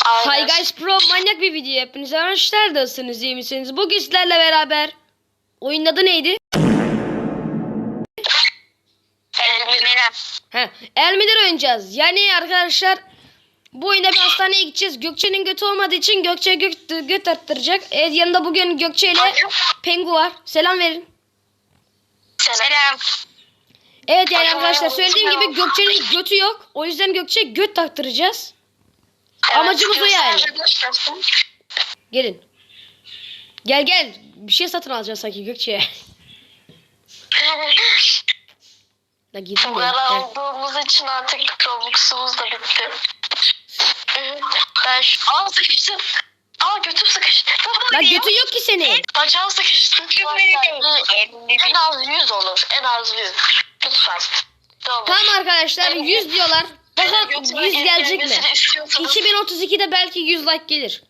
Hi guys pro manyak bir video hepinize hoşlar nasılsınız iyi misiniz? Bugün sizlerle beraber oyunun adı neydi? Elmina. He, Elmiler oynayacağız. Yani arkadaşlar bu oyunda bir hastaneye gideceğiz. Gökçe'nin götü olmadığı için Gökçe göt, göt arttıracak. Evet yanında bugün Gökçe ile Pengu var. Selam verin. Selam. Evet yani arkadaşlar söylediğim gibi Gökçe'nin götü yok. O yüzden Gökçe göt taktıracağız. Amacımız o yani. Gelin. Gel gel. Bir şey satın alacağız sanki Gökçe'ye. La. Bugara Gel. olduğumuz için artık Robux'umuz da bitti. Ben şu... Aa sıkıştım. Aa götüm sıkıştı. La götü yok ki senin. Bacağım sıkıştı. En az 100 olur. En az 100. Lütfen. Tamam arkadaşlar 100 diyorlar. Götüme 100 gelecek mi? gelmesini istiyorsanız- 2032'de belki 100 like gelir.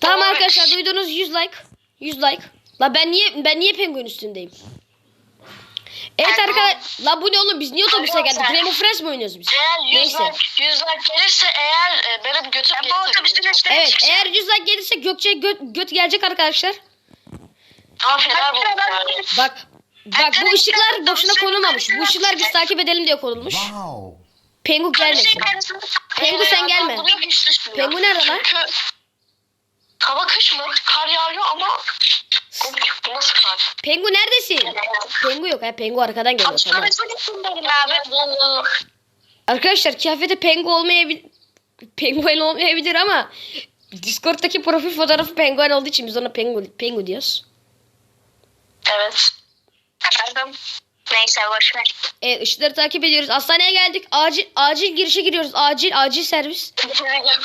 Tamam Evet. arkadaşlar duydunuz 100 like. 100 like. La ben niye ben niye penguin üstündeyim? Evet arkadaşlar. La bu ne oğlum biz niye otobüse geldik? Of Fresh mi oynuyoruz biz? Eğer 100 Neyse. like, 100 like gelirse eğer e, benim götüm gelirse. Bu geçti. Evet eğer 100 like gelirse Gökçe göt, göt gelecek arkadaşlar. Ama fena bu. Bak bak bu ışıklar boşuna konulmamış. Bu ışıklar biz takip edelim diye konulmuş. Wow. Pengu gelmesin. Pengu sen gelme. Pengu nerede lan? Hava kış mı? Kar yağıyor ama bu, nasıl kar? Pengu neredesin? Pengu yok ha Pengu arkadan geliyor tamam. Arkadaşlar kıyafete pengu olmayabilir. Penguen olmayabilir ama Discord'daki profil fotoğrafı penguen olduğu için biz ona pengu, pengu diyoruz. Evet. Efendim. Neyse boş ver. Evet ışıkları takip ediyoruz. Hastaneye geldik. Acil acil girişe giriyoruz. Acil acil servis.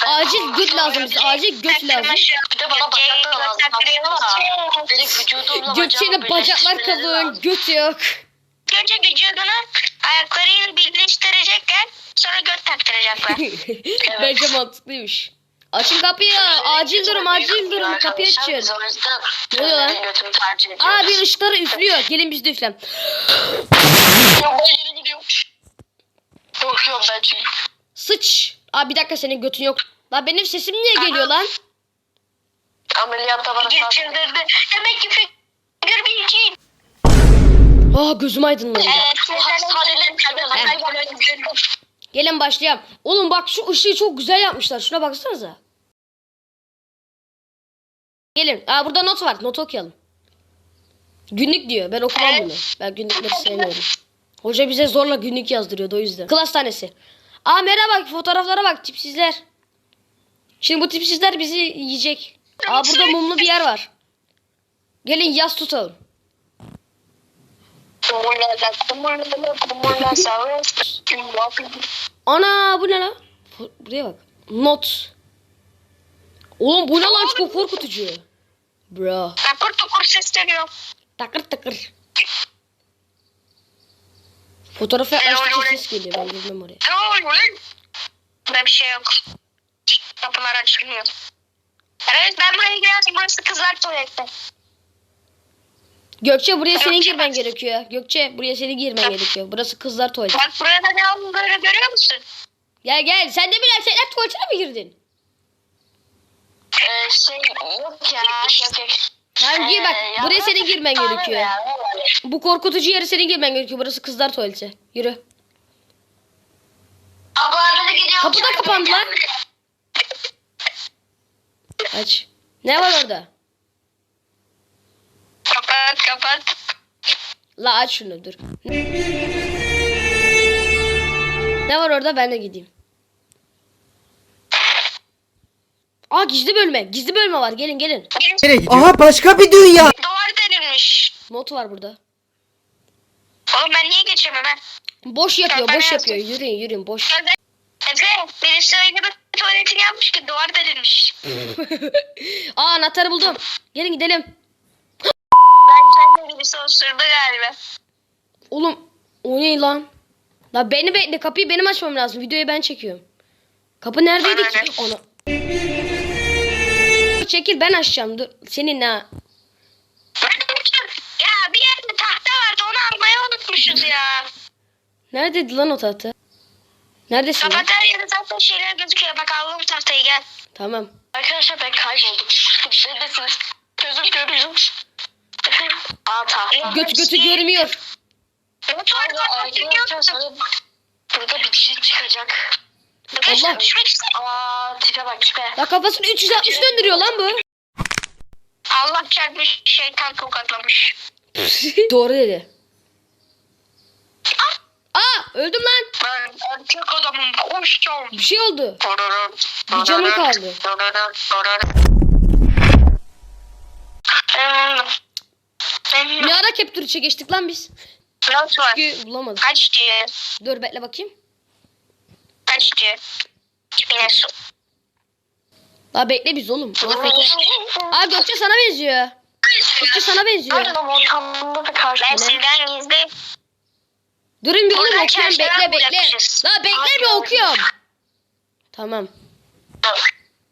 Acil göt lazım bize. Acil göt lazım. Bir de bana bacaklar lazım. Benim vücudumla bacağımı bacaklar kalın. Göt yok. Önce vücudunu ayaklarıyla birleştirecekler. Sonra göt taktıracaklar. Bence mantıklıymış. Açın kapıyı. Acil durum acil durum. Kapıyı açın. Ne oluyor lan? Aa bir ışıkları üflüyor. Gelin biz de üflem. Ben çünkü. Sıç. Aa bir dakika senin götün yok. Lan benim sesim niye geliyor lan? Ameliyatta bana Geçirdirdi. Demek ki figür bilgi. Aa gözüm aydınlandı. Kendine Gelin başlayalım. Oğlum bak şu ışığı çok güzel yapmışlar. Şuna baksanıza. Gelin. Aa burada not var. Not okuyalım. Günlük diyor. Ben okumam bunu. Ben günlükleri sevmiyorum. Hoca bize zorla günlük yazdırıyordu o yüzden. Klas tanesi. Aa merhaba fotoğraflara bak tipsizler. Şimdi bu tipsizler bizi yiyecek. Aa burada mumlu bir yer var. Gelin yaz tutalım. Ana bu ne lan? Bu- Buraya bak. Not. Oğlum bu ne lan çok korkutucu. Bro. Takır tukur ses geliyor. Takır takır. Fotoğrafı yaklaştıkça ses geliyor. Ben girmem oraya. Burada bir şey yok. Kapılar açılmıyor. Evet ben buraya girersem burası kızlar tuvaleti. Gökçe buraya senin girmen gerekiyor. Gökçe buraya senin girmen gerekiyor. Burası kızlar tuvaleti. Bak burada ne olduğunu görüyor musun? Gel gel. Sen de bir erkekler tuvaletine mi girdin? Ee, şey yok ya. Yok yok. Tamam gir bak. Ee, ya Buraya senin girmen gerekiyor. ya? Bu korkutucu yere senin girmen gerekiyor. Burası kızlar tuvaleti. Yürü. Kapı da kapandı lan. Aç. Ne var orada? Kapat kapat. La aç şunu dur. Ne var orada ben de gideyim. Aa gizli bölme. Gizli bölme var. Gelin gelin. Nereye gidiyor? Aha başka bir dünya. Duvar delinmiş. Not var burada. Oğlum ben niye geçemem ha? Boş yapıyor, Ben boş yapıyor. Yürüyün, yürüyün, boş. Efe birisi öyle bir tuvaletini yapmış ki duvar delinmiş. Aa anahtarı buldum. Gelin gidelim. Ben kendime birisi osurdu galiba. Oğlum o ne lan? La beni bekle kapıyı benim açmam lazım. Videoyu ben çekiyorum. Kapı neredeydi ki? Ona. Çekil ben açacağım. Dur. Senin ne? Ya bir yerde tahta vardı onu almayı unutmuşuz ya. Neredeydi lan o tahta? Neredesin lan? Kafeteryada tahta şeyler gözüküyor. Bak aldım tahtayı gel. Tamam. Arkadaşlar ben kayboldum. Neredesiniz? Gözüm görüyor. Efendim? Aa tahta. Göt götü görmüyor. Umut var Burada arkadaşlar burada bir şey çıkacak. Allah. düşmek istedim. Aa tipe bak tipe. La kafasını 360 döndürüyor lan bu. Allah çarpmış şeytan tokatlamış. Doğru dedi. Aa öldüm lan. Ben erkek adamım koşacağım. Bir şey oldu. Bir canım kaldı. Ne ara Capture geçtik lan biz? Nasıl var? Çünkü bulamadık. Kaç diye? Dur bekle bakayım. Diye? Yine su. La bekle biz oğlum. Aa Gökçe sana benziyor. Gökçe sana benziyor. Da karşı. Ben sizden gizli. Durun bir oğlum okuyorum bekle bekle. La bekle bir okuyorum. Tamam.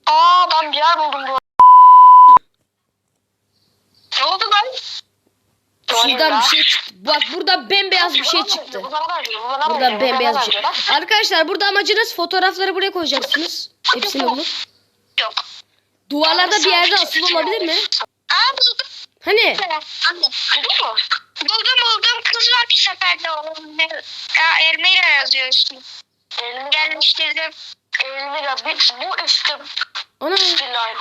Aa ben bir yer buldum bu. Ne oldu lan? Şuradan bir şey çıktı. Bak burada bembeyaz bir şey çıktı. Burada bembeyaz bir şey. Arkadaşlar burada amacınız fotoğrafları buraya koyacaksınız. Hepsini bulup. Yok. Duvarlarda bir yerde asılı olabilir mi? Aa buldum. Hani? Buldum buldum. Kız var bir seferde. Onun Ermeyle yazıyor üstüne. Elimi Gelmiştirdim. Elimi ya bu üstüm. Ana. Bismillah.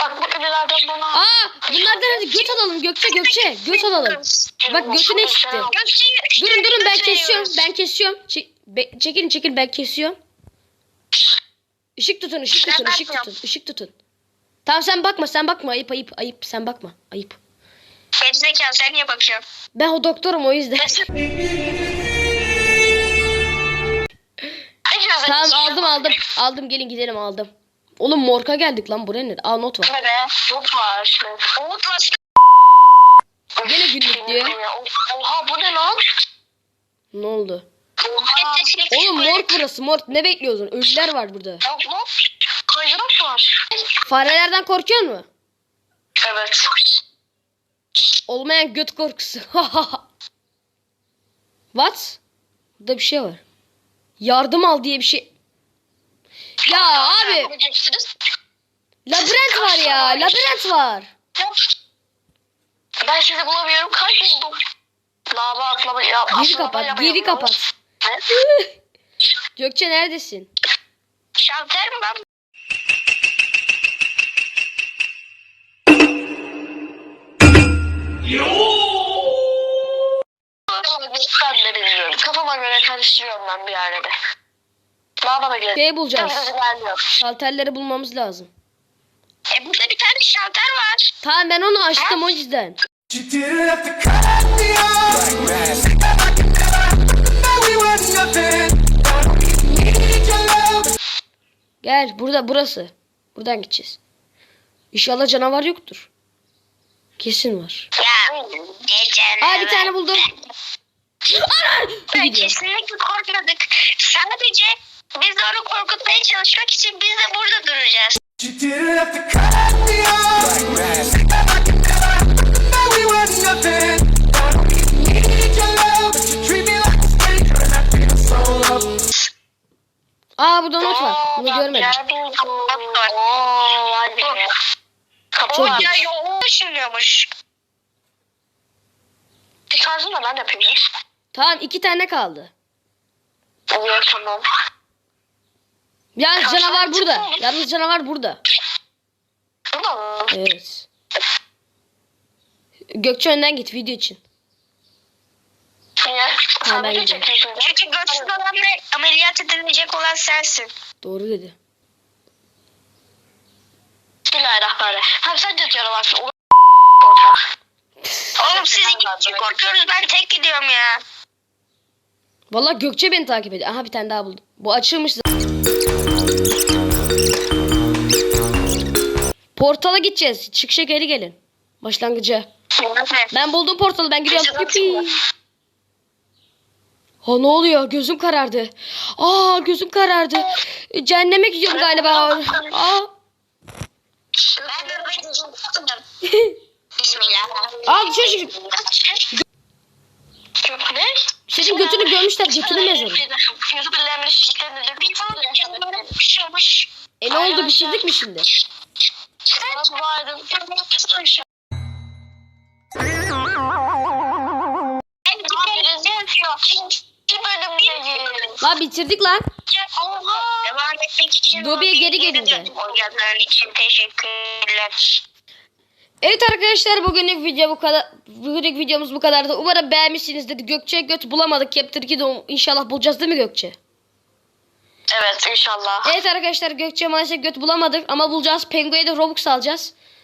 Aa bak bu ünlülerden bana. Aa bunlardan hadi göt alalım Gökçe Gökçe. Göt alalım. Bak götüne çıktı. Gökçe'yi Durun durun ben kesiyorum. Ben kesiyorum. Çek, be- çekilin çekilin ben kesiyorum. Işık tutun ışık tutun ışık tutun ışık tutun. Tamam sen bakma sen bakma ayıp ayıp ayıp sen bakma ayıp. Gerizekalı sen niye bakıyorsun? Ben o doktorum o yüzden. tamam aldım aldım. Aldım gelin gidelim aldım. Oğlum morka geldik lan buraya ne? Aa not var. Ne be? Not var. Umut var. Gene günlük diyor. Oha bu ne lan? Ne oldu? Oha. Oğlum morg burası morg. Ne bekliyorsun? Ölüler var burada. Kaydırak var. Farelerden korkuyor mu? Evet. Olmayan göt korkusu. What? Burada bir şey var. Yardım al diye bir şey. Ya abi labirent var ya labirent var. Ben sizi bulamıyorum. Kayboldum. Lava atlama. Ya, Geri kapat geri kapat. Gökçe neredesin? Şalter mi lan? Ben bilmiyorum. Kafama göre karıştırıyorum ben bir yerde. Da geliyor. Şey bulacağız. Şalterleri bulmamız lazım. E burada bir tane şalter var. Tamam ben onu açtım o yüzden. You didn't have to cut me off. I could never know we were nothing. Need your love. Gel burada burası. Buradan gideceğiz. İnşallah canavar yoktur. Kesin var. Ya ne. Aa bir tane buldum. Ana! Ben Gidiyor. kesinlikle korkmadık. Sadece biz de onu korkutmaya çalışmak için biz de burada duracağız. Aa burada not var. Bunu görmedim. Çok. Ya yol düşünüyormuş. Bir tarzını ben yapayım. ya. Tamam iki tane kaldı. Oluyor tamam. Yalnız canavar burada. Yalnız canavar burada. Bu da mı? Evet. Gökçe önden git video için. Sen ben gidiyorum. Çünkü göçsüz olanla ameliyat edilecek olan sensin. Doğru dedi. Bismillahirrahmanirrahim. Hem sen de canavarsın. Ulan Oğlum siz iki korkuyoruz ben tek gidiyorum ya. Vallahi Gökçe beni takip ediyor. Aha bir tane daha buldum. Bu açılmış. zaten. Portala gideceğiz. Çıkışa geri gelin. Başlangıca. Ben buldum portalı ben gidiyorum. Ha ne oluyor? Gözüm karardı. Aa gözüm karardı. Cehenneme gidiyorum galiba. Aa. Çok ne? Senin götünü görmüşler götünü mezarı. Bir E ne oldu bitirdik mi şimdi? Sana dua edin. Bir bölümdeyiz. La bitirdik lan. Devam etmek için Dobi'ye geri gelin de. Oyunların için teşekkürler. Evet arkadaşlar bugünlük video bu kadar. Bugünlük videomuz bu kadardı. Umarım beğenmişsinizdir. Gökçe göt bulamadık. Chapter 2'de inşallah bulacağız değil mi Gökçe? Evet inşallah. Evet arkadaşlar Gökçe maalesef göt bulamadık ama bulacağız. Penguin'e de Robux alacağız.